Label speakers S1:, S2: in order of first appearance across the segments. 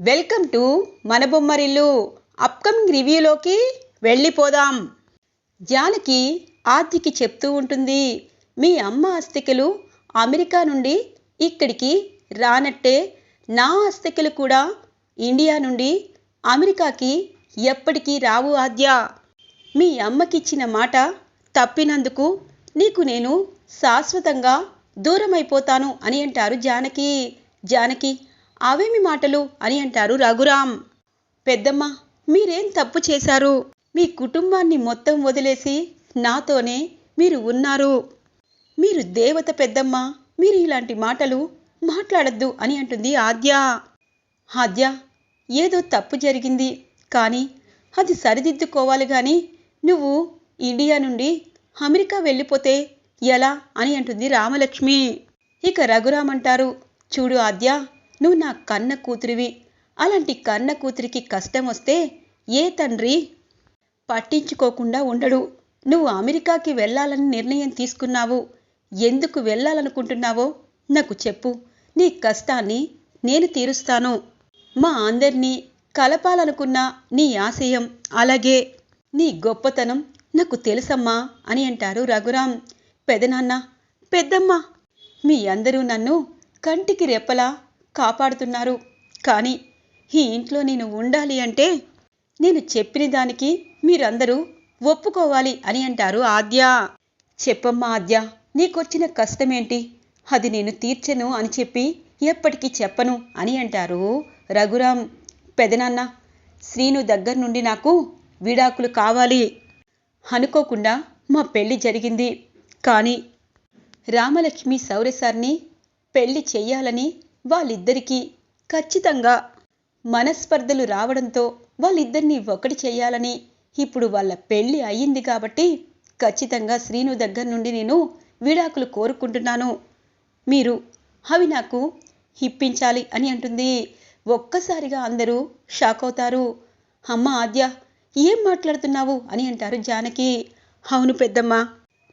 S1: Welcome to మన Bommarillu. Upcoming రివ్యూలోకి వెళ్ళిపోదాం. జానకి ఆర్తికి చెప్తూ ఉంటుంది మీ అమ్మ అస్థికలు అమెరికా నుండి ఇక్కడికి రానట్టే నా అస్థికలు కూడా ఇండియా నుండి అమెరికాకి ఎప్పటికీ రావు ఆద్య. మీ అమ్మకిచ్చిన మాట తప్పినందుకు నీకు నేను శాశ్వతంగా దూరమైపోతాను అని అంటారు జానకి. జానకి అవేమి మాటలు అని అంటారు రఘురాం పెద్దమ్మ మీరేం తప్పు చేశారు? మీ కుటుంబాన్ని మొత్తం వదిలేసి నాతోనే మీరు ఉన్నారు. మీరు దేవత పెద్దమ్మ మీరు ఇలాంటి మాటలు మాట్లాడద్దు అని అంటుంది ఆద్య. ఆద్య ఏదో తప్పు జరిగింది కానీ అది సరిదిద్దుకోవాలి కానీ నువ్వు ఇండియా నుండి అమెరికా వెళ్ళిపోతే ఎలా అని అంటుంది రామలక్ష్మి. ఇక రఘురామ్ అంటారు చూడు ఆద్య నువ్వు నా కన్న కూతురివి. అలాంటి కన్న కూతురికి కష్టం వస్తే ఏ తండ్రి పట్టించుకోకుండా ఉండడు. నువ్వు అమెరికాకి వెళ్ళాలని నిర్ణయం తీసుకున్నావు. ఎందుకు వెళ్ళాలనుకుంటున్నావో నాకు చెప్పు. నీ కష్టాన్ని నేను తీరుస్తాను. మా అందరినీ కలపాలనుకున్న నీ ఆశయం. అలాగే నీ గొప్పతనం నాకు తెలుసమ్మా అని అంటారు రఘురాం పెదనాన్న పెద్దమ్మ మీ అందరూ నన్ను కంటికి రెప్పలా కాపాడుతున్నారు. కానీ ఈ ఇంట్లో నేను ఉండాలి అంటే నేను చెప్పిన దానికి మీరందరూ ఒప్పుకోవాలి అని అంటారు ఆద్య. చెప్పమ్మా ఆద్య నీకొచ్చిన కష్టమేంటి? అది నేను తీర్చను అని చెప్పి ఎప్పటికీ చెప్పను అని అంటారు రఘురాం పెదనాన్న శ్రీను దగ్గర నుండి నాకు విడాకులు కావాలి. అనుకోకుండా మా పెళ్ళి జరిగింది. కానీ రామలక్ష్మి సౌరసార్ని పెళ్ళి చెయ్యాలని వాళ్ళిద్దరికీ ఖచ్చితంగా మనస్పర్ధలు రావడంతో వాళ్ళిద్దరినీ ఒకటి చేయాలని ఇప్పుడు వాళ్ళ పెళ్ళి అయ్యింది కాబట్టి ఖచ్చితంగా శ్రీను దగ్గర నుండి నేను విడాకులు కోరుకుంటున్నాను. మీరు అవి నాకు ఇప్పించాలి అని అంటుంది. ఒక్కసారిగా అందరూ షాక్ అవుతారు. అమ్మ ఆద్య ఏం మాట్లాడుతున్నావు అని అంటారు జానకి. అవును పెద్దమ్మ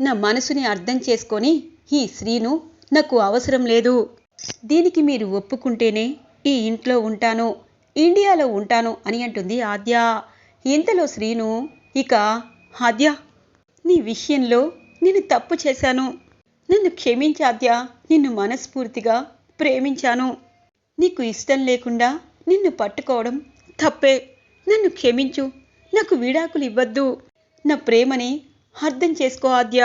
S1: నా మనసుని అర్థం చేసుకొని ఈ శ్రీను నాకు అవసరం లేదు. దీనికి మీరు ఒప్పుకుంటేనే ఈ ఇంట్లో ఉంటాను ఇండియాలో ఉంటాను అని అంటుంది ఆద్య. ఇంతలో శ్రీను ఇక ఆద్య నీ విషయంలో నేను తప్పు చేశాను. నన్ను క్షమించాద్య నిన్ను మనస్ఫూర్తిగా ప్రేమించాను. నీకు ఇష్టం లేకుండా నిన్ను పట్టుకోవడం తప్పే. నన్ను క్షమించు నాకు విడాకులు ఇవ్వద్దు. నా ప్రేమని అర్థం చేసుకో ఆద్య.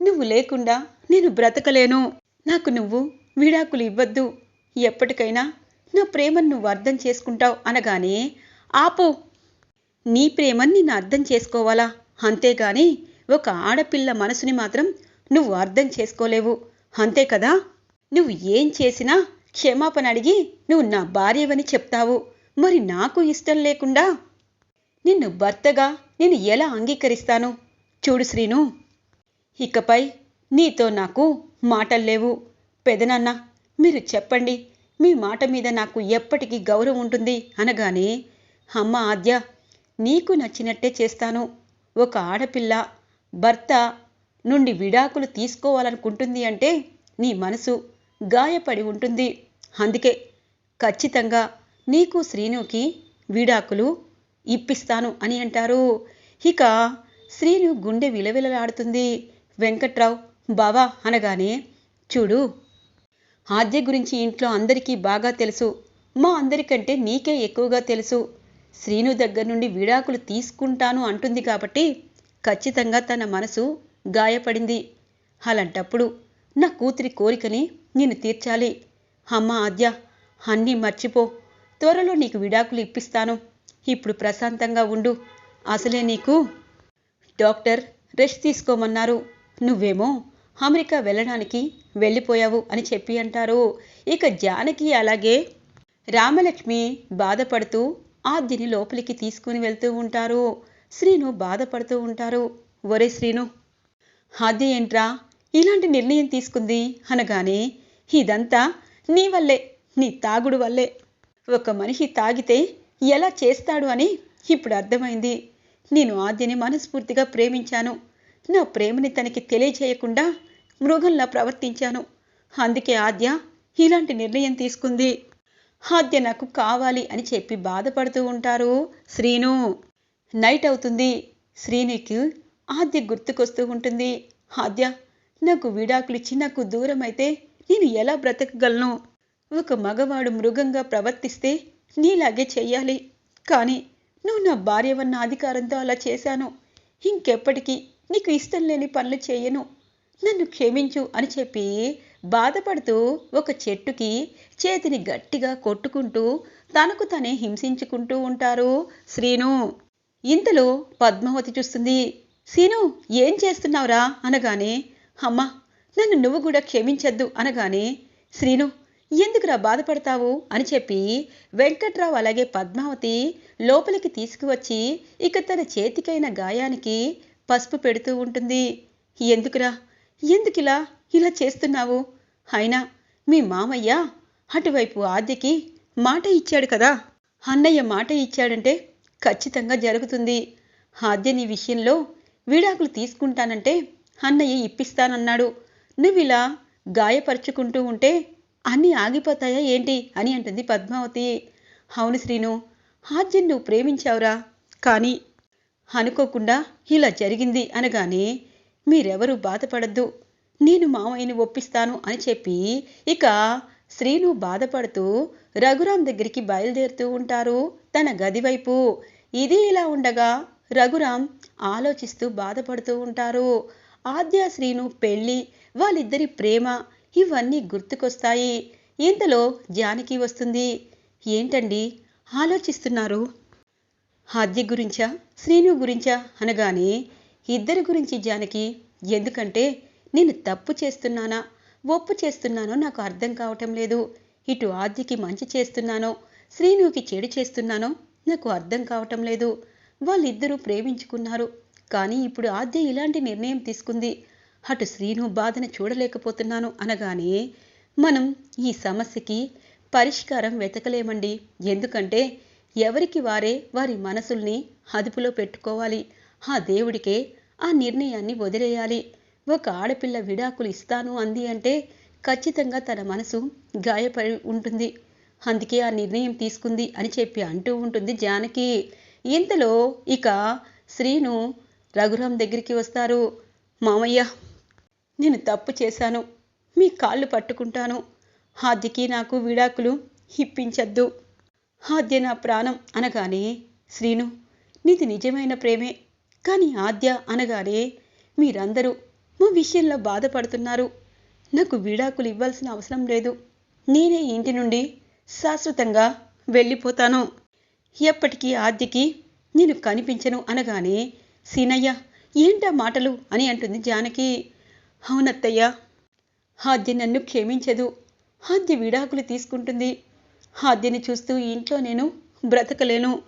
S1: నువ్వు లేకుండా నేను బ్రతకలేను. నాకు నువ్వు విడాకులు ఇవ్వద్దు. ఎప్పటికైనా నా ప్రేమను నువ్వు అర్థం చేసుకుంటావు అనగానే ఆపు. నీ ప్రేమని నేను అర్థం చేసుకోవాలా? అంతేగాని ఒక ఆడపిల్ల మనసుని మాత్రం నువ్వు అర్థం చేసుకోలేవు. అంతే కదా? నువ్వు ఏం చేసినా క్షమాపణ అడిగి నువ్వు నా భార్యవని చెప్తావు. మరి నాకు ఇష్టం లేకుండా నిన్ను భర్తగా నేను ఎలా అంగీకరిస్తాను? చూడు శ్రీను ఇకపై నీతో నాకు మాటలు లేవు. పెదనాన్న మీరు చెప్పండి. మీ మాట మీద నాకు ఎప్పటికీ గౌరవం ఉంటుంది అనగానే అమ్మ ఆద్య నీకు నచ్చినట్టే చేస్తాను. ఒక ఆడపిల్ల భర్త నుండి విడాకులు తీసుకోవాలనుకుంటుంది అంటే నీ మనసు గాయపడి ఉంటుంది. అందుకే ఖచ్చితంగా నీకు శ్రీనుకి విడాకులు ఇప్పిస్తాను అని అంటారు. ఇక శ్రీను గుండె విలవిలలాడుతుంది. వెంకట్రావు బావా అనగానే చూడు ఆద్య గురించి ఇంట్లో అందరికీ బాగా తెలుసు. మా అందరికంటే నీకే ఎక్కువగా తెలుసు. శ్రీను దగ్గర నుండి విడాకులు తీసుకుంటాను అంటుంది కాబట్టి ఖచ్చితంగా తన మనసు గాయపడింది. అలాంటప్పుడు నా కూతురి కోరికని నేను తీర్చాలి. అమ్మ ఆద్య అన్నీ మర్చిపో. త్వరలో నీకు విడాకులు ఇప్పిస్తాను. ఇప్పుడు ప్రశాంతంగా ఉండు. అసలే నీకు డాక్టర్ రెస్ట్ తీసుకోమన్నారు. నువ్వేమో అమెరికా వెళ్ళడానికి వెళ్ళిపోయావు అని చెప్పి అంటారు. ఇక జానకి అలాగే రామలక్ష్మి బాధపడుతూ ఆద్యని లోపలికి తీసుకుని వెళ్తూ ఉంటారు. శ్రీను బాధపడుతూ ఉంటారు. ఒరే శ్రీను! ఆద్య ఏంట్రా? ఇలాంటి నిర్ణయం తీసుకుంది అనగానే ఇదంతా నీ వల్లే నీ తాగుడు వల్లే. ఒక మనిషి తాగితే ఎలా చేస్తాడు అని ఇప్పుడు అర్థమైంది. నేను ఆద్యని మనస్ఫూర్తిగా ప్రేమించాను. నా ప్రేమని తనకి తెలియజేయకుండా మృగంలా ప్రవర్తించాను. అందుకే ఆద్య ఇలాంటి నిర్ణయం తీసుకుంది. ఆద్య నాకు కావాలి అని చెప్పి బాధపడుతూ ఉంటారు శ్రీను. నైట్ అవుతుంది. శ్రీనికి ఆద్య గుర్తుకొస్తూ ఉంటుంది. ఆద్య నాకు విడాకులు ఇచ్చి నాకు దూరం అయితే నేను ఎలా బ్రతకగలను? ఒక మగవాడు మృగంగా ప్రవర్తిస్తే నీలాగే చెయ్యాలి. కానీ నువ్వు నా భార్యవన్న అధికారంతో అలా చేశాను. ఇంకెప్పటికీ నీకు ఇష్టం లేని పనులు చేయను. నన్ను క్షమించు అని చెప్పి బాధపడుతూ ఒక చెట్టుకి చేతిని గట్టిగా కొట్టుకుంటూ తనకు తనే హింసించుకుంటూ ఉంటారు శ్రీను. ఇంతలో పద్మావతి చూస్తుంది. శ్రీను ఏం చేస్తున్నావురా? అనగానే అమ్మ నన్ను నువ్వు కూడా క్షమించద్దు అనగానే శ్రీను ఎందుకురా బాధపడతావు? అని చెప్పి వెంకట్రావు అలాగే పద్మావతి లోపలికి తీసుకువచ్చి ఇక తన చేతికైన గాయానికి పసుపు పెడుతూ ఉంటుంది. ఎందుకురా? ఎందుకిలా? ఇలా చేస్తున్నావు? అయినా మీ మామయ్య అటువైపు ఆద్యకి మాట ఇచ్చాడు కదా. అన్నయ్య మాట ఇచ్చాడంటే ఖచ్చితంగా జరుగుతుంది. ఆద్య నీ విషయంలో విడాకులు తీసుకుంటానంటే అన్నయ్య ఇప్పిస్తానన్నాడు. నువ్విలా గాయపరుచుకుంటూ ఉంటే అన్నీ ఆగిపోతాయా ఏంటి? అని అంటుంది పద్మావతి. అవును శ్రీను ఆద్యం నువ్వు ప్రేమించావురా. కానీ అనుకోకుండా ఇలా జరిగింది అనగానే మీరెవరూ బాధపడద్దు. నేను మామయ్యని ఒప్పిస్తాను అని చెప్పి ఇక శ్రీను బాధపడుతూ రఘురాం దగ్గరికి బయలుదేరుతూ ఉంటారు తన గదివైపు ఇది ఇలా ఉండగా రఘురాం ఆలోచిస్తూ బాధపడుతూ ఉంటారు. ఆద్య శ్రీను పెళ్ళి వాళ్ళిద్దరి ప్రేమ ఇవన్నీ గుర్తుకొస్తాయి. ఇంతలో జానకి వస్తుంది. ఏంటండి? ఆలోచిస్తున్నారు. ఆద్య గురించా? శ్రీను గురించా? అనగానే ఇద్దరి గురించి జానకి ఎందుకంటే నేను తప్పు చేస్తున్నానా? ఒప్పు చేస్తున్నానో నాకు అర్థం కావటం లేదు. ఇటు ఆద్యకి మంచి చేస్తున్నానో శ్రీనుకి చెడు చేస్తున్నానో నాకు అర్థం కావటం లేదు. వాళ్ళిద్దరూ ప్రేమించుకున్నారు. కానీ ఇప్పుడు ఆద్య ఇలాంటి నిర్ణయం తీసుకుంది. అటు శ్రీను బాధను చూడలేకపోతున్నాను అనగానే మనం ఈ సమస్యకి పరిష్కారం వెతకలేమండి. ఎందుకంటే ఎవరికి వారే వారి మనసుల్ని అదుపులో పెట్టుకోవాలి. ఆ దేవుడికే ఆ నిర్ణయాన్ని వదిలేయాలి. ఒక ఆడపిల్ల విడాకులు ఇస్తాను అంది అంటే ఖచ్చితంగా తన మనసు గాయపడి ఉంటుంది. అందుకే ఆ నిర్ణయం తీసుకుంది అని చెప్పి అంటూ ఉంటుంది జానకి. ఇంతలో ఇక శ్రీను రఘురాం దగ్గరికి వస్తారు. మామయ్య నేను తప్పు చేశాను. మీ కాళ్ళు పట్టుకుంటాను. ఆద్యకి నాకు విడాకులు ఇప్పించద్దు. ఆద్య నా ప్రాణం అనగానే శ్రీను నీది నిజమైన ప్రేమే. కానీ ఆద్య అనగానే మీరందరూ మా విషయంలో బాధపడుతున్నారు. నాకు విడాకులు ఇవ్వాల్సిన అవసరం లేదు. నేనే ఇంటి నుండి శాశ్వతంగా వెళ్ళిపోతాను. ఎప్పటికీ ఆద్యకి నేను కనిపించను అనగానే సీనయ్య ఏంటా మాటలు? అని అంటుంది జానకి. అవునత్తయ్య ఆద్య నన్ను క్షమించదు. ఆద్య విడాకులు తీసుకుంటుంది. ఆద్యని చూస్తూ ఇంట్లో నేను బ్రతకలేను.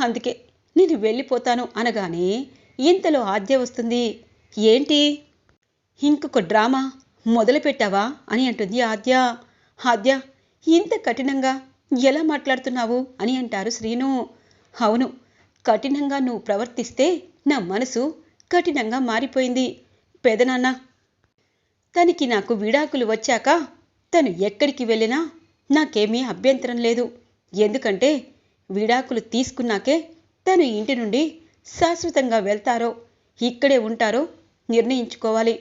S1: అందుకే నేను వెళ్ళిపోతాను అనగానే ఇంతలో ఆద్య వస్తుంది. ఏంటి? ఇంకొక డ్రామా మొదలుపెట్టావా? అని అంటుంది ఆద్య. ఆద్య ఇంత కఠినంగా ఎలా మాట్లాడుతున్నావు? అని అంటారు శ్రీను. అవును కఠినంగా నువ్వు ప్రవర్తిస్తే నా మనసు కఠినంగా మారిపోయింది. పెదనాన్న తనకి నాకు విడాకులు వచ్చాక తను ఎక్కడికి వెళ్ళినా నాకేమీ అభ్యంతరం లేదు. ఎందుకంటే విడాకులు తీసుకున్నాకే తను ఇంటి నుండి శాశ్వతంగా వెళ్తారో ఇక్కడే ఉంటారో నిర్ణయించుకోవాలి.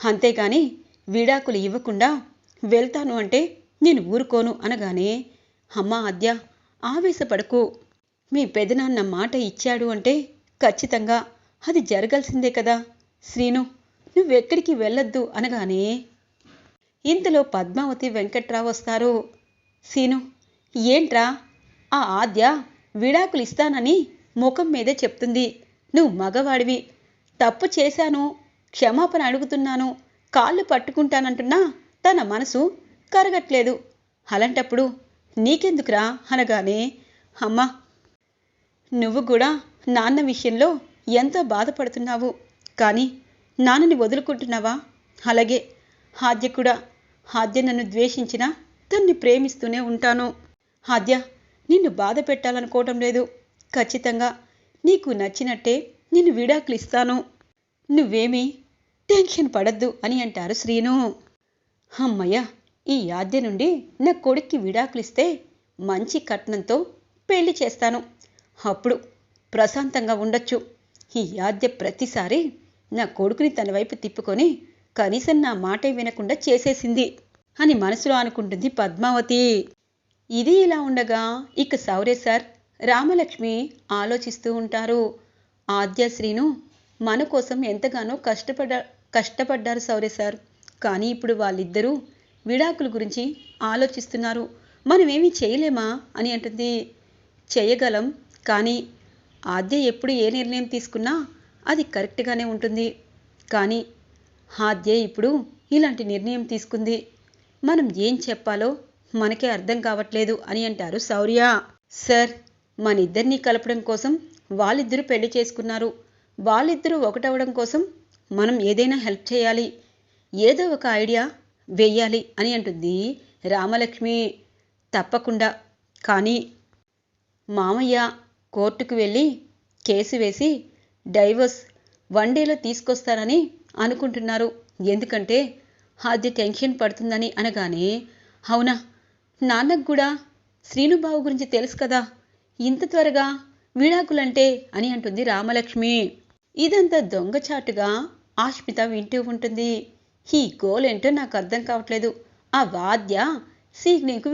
S1: అంతేగాని విడాకులు ఇవ్వకుండా వెళ్తాను అంటే నేను ఊరుకోను అనగానే అమ్మా ఆద్య ఆవేశపడకు. మీ పెదనాన్న మాట ఇచ్చాడు అంటే ఖచ్చితంగా అది జరగాల్సిందే కదా. శ్రీను నువ్వెక్కడికి వెళ్ళొద్దు అనగానే ఇంతలో పద్మావతి వెంకట్రావు వస్తారు. సీను ఏంట్రా? ఆ ఆద్య విడాకులు ఇస్తానని ముఖం మీదే చెప్తుంది. నువ్వు మగవాడివి. తప్పు చేశాను క్షమాపణ అడుగుతున్నాను కాళ్ళు పట్టుకుంటానంటున్నా తన మనసు కరగట్లేదు. అలాంటప్పుడు నీకెందుకురా అనగానే అమ్మా నువ్వు కూడా నాన్న విషయంలో ఎంతో బాధపడుతున్నావు. కానీ నాన్నని వదులుకుంటున్నావా? అలాగే హాద్య కూడా. హాద్య నన్ను ద్వేషించినా తన్ని ప్రేమిస్తూనే ఉంటాను. ఆద్య నిన్ను బాధ పెట్టాలనుకోవటం లేదు. ఖచ్చితంగా నీకు నచ్చినట్టే నేను విడాకులు ఇస్తాను. నువ్వేమీ టెన్షన్ పడద్దు అని అంటారు శ్రీను. అమ్మయ్య ఈ యాద్య నుండి నా కొడుక్కి విడాకులు ఇస్తే మంచి కట్నంతో పెళ్ళి చేస్తాను. అప్పుడు ప్రశాంతంగా ఉండొచ్చు. ఈ యాద్య ప్రతిసారి నా కొడుకుని తన వైపు తిప్పుకొని కనీసం నా మాటే వినకుండా చేసేసింది. అని మనసులో అనుకుంటుంది పద్మావతి. ఇది ఇలా ఉండగా ఇక సౌరే సార్ రామలక్ష్మి ఆలోచిస్తూ ఉంటారు. ఆద్యశ్రీను మన కోసం ఎంతగానో కష్టపడ కష్టపడ్డారు సౌరే సార్. కానీ ఇప్పుడు వాళ్ళిద్దరూ విడాకుల గురించి ఆలోచిస్తున్నారు. మనమేమీ చేయలేమా అని అంటుంది. చేయగలం కానీ ఆద్య ఎప్పుడు ఏ నిర్ణయం తీసుకున్నా అది కరెక్ట్గానే ఉంటుంది. కానీ ఆద్య ఇప్పుడు ఇలాంటి నిర్ణయం తీసుకుంది. మనం ఏం చెప్పాలో మనకే అర్థం కావట్లేదు అని అంటారు శౌర్య. సార్ మన ఇద్దరినీ కలపడం కోసం వాళ్ళిద్దరూ పెళ్ళి చేసుకున్నారు. వాళ్ళిద్దరూ ఒకటవడం కోసం మనం ఏదైనా హెల్ప్ చేయాలి. ఏదో ఒక ఐడియా వెయ్యాలి అని అంటుంది రామలక్ష్మి. తప్పకుండా. కానీ మామయ్య కోర్టుకు వెళ్ళి కేసు వేసి డైవర్స్ వన్ డేలో తీసుకొస్తారని అనుకుంటున్నారు. ఎందుకంటే అది టెన్షన్ పడుతుందని అనగానే అవునా? నాన్నకు కూడా శ్రీనుబాబు గురించి తెలుసు కదా. ఇంత త్వరగా విడాకులంటే అని అంటుంది రామలక్ష్మి. ఇదంతా దొంగచాటుగా ఆష్మిత వింటూ ఉంటుంది. ఈ గోల్ ఏంటో నాకు అర్థం కావట్లేదు. ఆ వాద్య సీక్ నీకు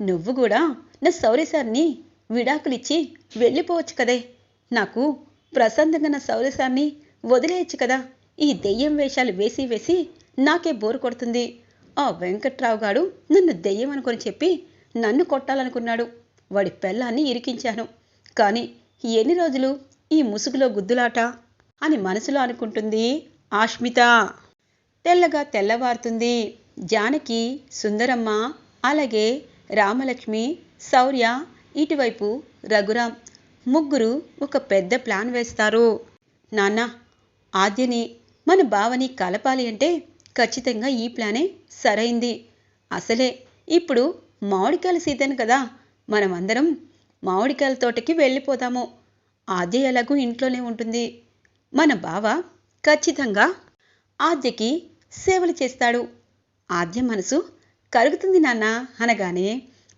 S1: నువ్వు కూడా నా సౌర్య సార్ని విడాకులిచ్చి వెళ్ళిపోవచ్చు కదే. నాకు ప్రశాంతంగా నా సౌర్య సార్ని వదిలేయచ్చు కదా. ఈ దెయ్యం వేషాలు వేసి వేసి నాకే బోరు కొడుతుంది. ఆ వెంకట్రావు గాడు నన్ను దెయ్యం అనుకొని చెప్పి నన్ను కొట్టాలనుకున్నాడు. వాడి పెళ్ళాన్ని ఇరికించాను. కానీ ఎన్ని రోజులు ఈ ముసుగులో గుద్దులాట అని మనసులో అనుకుంటుంది ఆష్మిత. తెల్లగా తెల్లవారుతుంది. జానకి సుందరమ్మ అలాగే రామలక్ష్మి శౌర్య ఇటువైపు రఘురాం ముగ్గురు ఒక పెద్ద ప్లాన్ వేస్తారు. నాన్న ఆద్యని మన బావని కలపాలి అంటే ఖచ్చితంగా ఈ ప్లానే సరైంది. అసలే ఇప్పుడు మామిడికాయల సీజన్ కదా. మనమందరం మామిడికాయల తోటకి వెళ్ళిపోతాము. ఆద్య ఎలాగూ ఇంట్లోనే ఉంటుంది. మన బావ ఖచ్చితంగా ఆద్యకి సేవలు చేస్తాడు. ఆద్య మనసు కరుగుతుంది నాన్న అనగానే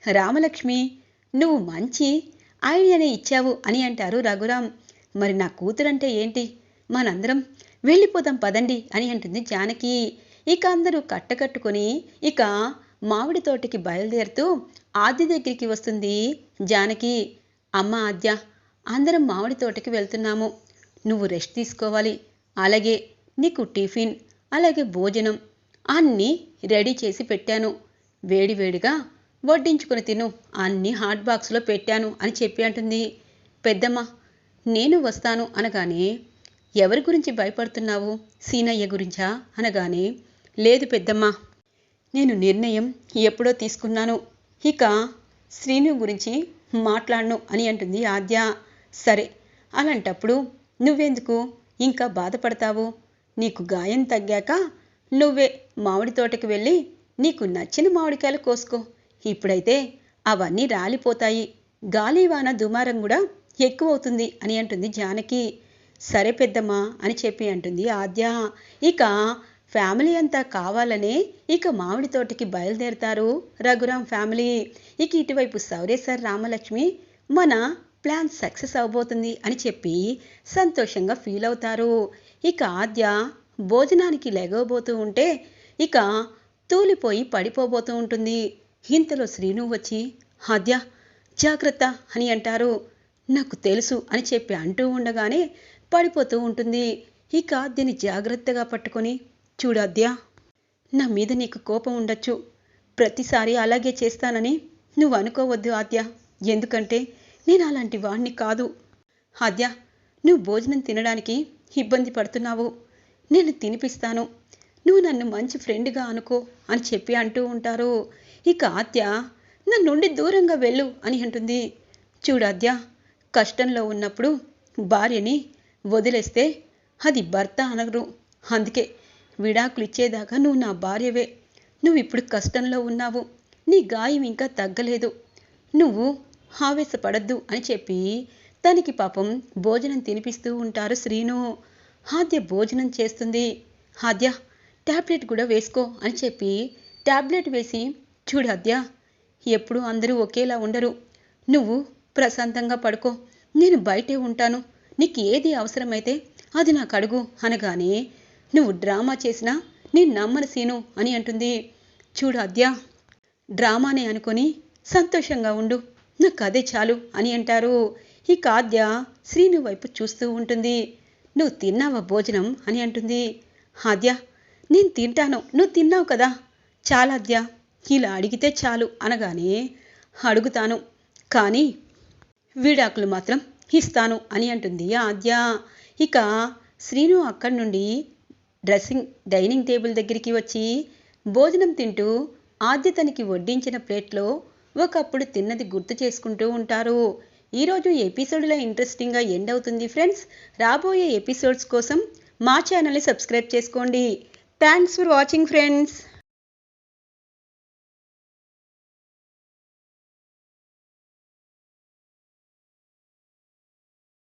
S1: రామలక్ష్మి నువ్వు మంచి ఐడియానే ఇచ్చావు అని అంటారు రఘురాం మరి నా కూతురంటే ఏంటి? మనందరం వెళ్ళిపోదాం పదండి అని అంటుంది జానకి. ఇక అందరూ కట్టకట్టుకొని ఇక మామిడి తోటకి బయలుదేరుతూ ఆద్య దగ్గరికి వస్తుంది. జానకి అమ్మ ఆద్య అందరం మామిడి తోటకి వెళ్తున్నాము. నువ్వు రెస్ట్ తీసుకోవాలి. అలాగే నీకు టిఫిన్ అలాగే భోజనం అన్నీ రెడీ చేసి పెట్టాను. వేడివేడిగా వడ్డించుకొని తిను. అన్నీ హాట్ బాక్స్లో పెట్టాను అని చెప్పి అంటుంది. పెద్దమ్మ నేను వస్తాను అనగానే ఎవరి గురించి భయపడుతున్నావు? సీనయ్య గురించా? అనగానే లేదు పెద్దమ్మ. నేను నిర్ణయం ఎప్పుడో తీసుకున్నాను. ఇక శ్రీను గురించి మాట్లాడను అని అంటుంది ఆద్య. సరే అలాంటప్పుడు నువ్వెందుకు ఇంకా బాధపడతావు? నీకు గాయం తగ్గాక నువ్వే మామిడి తోటకి వెళ్ళి నీకు నచ్చిన మామిడికాయలు కోసుకో. ఇప్పుడైతే అవన్నీ రాలిపోతాయి. గాలివాన దుమారం కూడా ఎక్కువ అవుతుంది అని అంటుంది జానకి. సరే పెద్దమ్మా అని చెప్పి అంటుంది ఆద్య. ఇక ఫ్యామిలీ అంతా కావాలనే ఇక మామిడి తోటకి బయలుదేరుతారు రఘురాం ఫ్యామిలీ. ఇక ఇటువైపు సౌరేశ్వర్ రామలక్ష్మి మన ప్లాన్ సక్సెస్ అవబోతుంది అని చెప్పి సంతోషంగా ఫీల్ అవుతారు. ఇక ఆద్య భోజనానికి లెగవబోతూ ఉంటే ఇక తూలిపోయి పడిపోబోతూ ఉంటుంది. ఇంతలో శ్రీను వచ్చి ఆద్య జాగ్రత్త అని అంటారు. నాకు తెలుసు అని చెప్పి అంటూ ఉండగానే పడిపోతూ ఉంటుంది. ఇక ఆద్యని జాగ్రత్తగా పట్టుకొని చూడాద్య నా మీద నీకు కోపం ఉండొచ్చు. ప్రతిసారి అలాగే చేస్తానని నువ్వు అనుకోవద్దు ఆద్య. ఎందుకంటే నేను అలాంటి వాణ్ణి కాదు. ఆద్య నువ్వు భోజనం తినడానికి ఇబ్బంది పడుతున్నావు. నేను తినిపిస్తాను. నువ్వు నన్ను మంచి ఫ్రెండ్గా అనుకో అని చెప్పి అంటూ ఉంటారు. ఇక ఆద్య నన్ను నుండి దూరంగా వెళ్ళు అని అంటుంది. చూడాద్య కష్టంలో ఉన్నప్పుడు భార్యని వదిలేస్తే అది భర్త అనరు. అందుకే విడాకులు ఇచ్చేదాకా నువ్వు నా భార్యవే. నువ్వు ఇప్పుడు కష్టంలో ఉన్నావు. నీ గాయం ఇంకా తగ్గలేదు. నువ్వు ఆవేశపడద్దు అని చెప్పి తనకి పాపం భోజనం తినిపిస్తూ ఉంటారు శ్రీను. హాద్య భోజనం చేస్తుంది. హాద్య ట్యాబ్లెట్ కూడా వేసుకో అని చెప్పి ట్యాబ్లెట్ వేసి చూడు హాద్య ఎప్పుడు అందరూ ఒకేలా ఉండరు. నువ్వు ప్రశాంతంగా పడుకో. నేను బయటే ఉంటాను. నీకు ఏది అవసరమైతే అది నాకు అడుగు అనగానే నువ్వు డ్రామా చేసినా నేను నమ్మను సీను అని అంటుంది. చూడు అద్యా డ్రామానే అనుకొని సంతోషంగా ఉండు. నాకు అదే చాలు అని అంటారు. ఇక ఆద్య శ్రీను వైపు చూస్తూ ఉంటుంది. నువ్వు తిన్నావా భోజనం అని అంటుంది. ఆద్య నేను తింటాను నువ్వు తిన్నావు కదా? చాలా అద్య ఇలా అడిగితే చాలు అనగానే అడుగుతాను. కానీ విడాకులు మాత్రం ఇస్తాను అని అంటుంది ఆద్య. ఇక శ్రీను అక్కడి నుండి డ్రెస్సింగ్ డైనింగ్ టేబుల్ దగ్గరికి వచ్చి భోజనం తింటూ ఆద్యతనికి వడ్డించిన ప్లేట్లో ఒకప్పుడు తిన్నది గుర్తు చేసుకుంటూ ఉంటారు. ఈరోజు ఎపిసోడ్లో ఇంట్రెస్టింగ్గా ఎండ్ అవుతుంది ఫ్రెండ్స్. రాబోయే ఎపిసోడ్స్ కోసం మా ఛానల్ని సబ్స్క్రైబ్ చేసుకోండి. Thanks for watching friends.